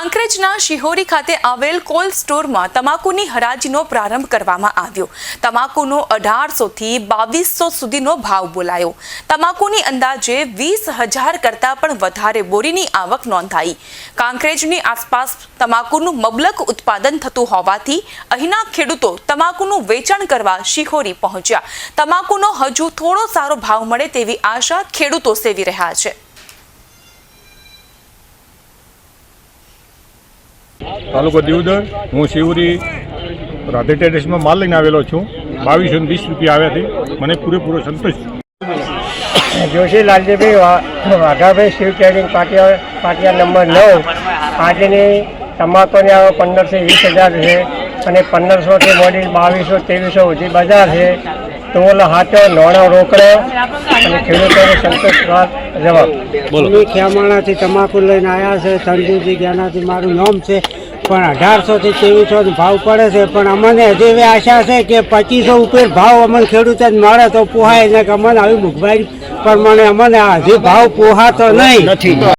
અંકરેજના શિહોરી ખાતે આવેલ કોલ્ડ સ્ટોરમાં તમાકુની હરાજીનો પ્રારંભ કરવામાં આવ્યો. તમાકુનો અઢારસોથી બાવીસો સુધીનો ભાવ બોલાયો. તમાકુની અંદાજે વીસ હજાર કરતાં પણ વધારે બોરીની આવક નોંધાઈ. કાંકરેજની આસપાસ તમાકુનું મબલક ઉત્પાદન થતું હોવાથી અહીંના ખેડૂતો તમાકુનું વેચાણ કરવા શિહોરી પહોંચ્યા. તમાકુનો હજુ થોડો સારો ભાવ મળે તેવી આશા ખેડૂતો સેવી રહ્યા છે. તાલુકો દીવદર હું શિવરી રાધે ટેરેસમાં માલ લઈને આવેલો છું. બાવીસો વીસ રૂપિયા આવ્યાથી મને પૂરેપૂરો સંતોષ. જોશી લાલજીભાઈ વા- વાઘાભાઈ શિવ ટ્રેડિંગ પાટિયા પાટિયા નંબર નવ. આજની તમાકુની આવે પંદરસો વીસ હજાર છે અને પંદરસોથી મોડી બાવીસો ત્રેવીસો સુધી બજાર છે. ટોલ હાચો નોણો રોકડો અને ખેડૂતોને સંતોષવાદ જવાબ. અમે ખેમાણાથી તમાકુ લઈને આવ્યા છે તંદુજી જ્ઞાનાથી મારું નામ છે. પણ અઢારસોથી ત્રેવીસો ભાવ પડે છે. પણ અમને હજી એવી આશા છે કે પચીસો ઉપર ભાવ અમને ખેડૂતોને મળે તો પોહાય. ને કે અમને આવી મોંઘવારી પ્રમાણે અમને હજી ભાવ પોહાતો નહીં.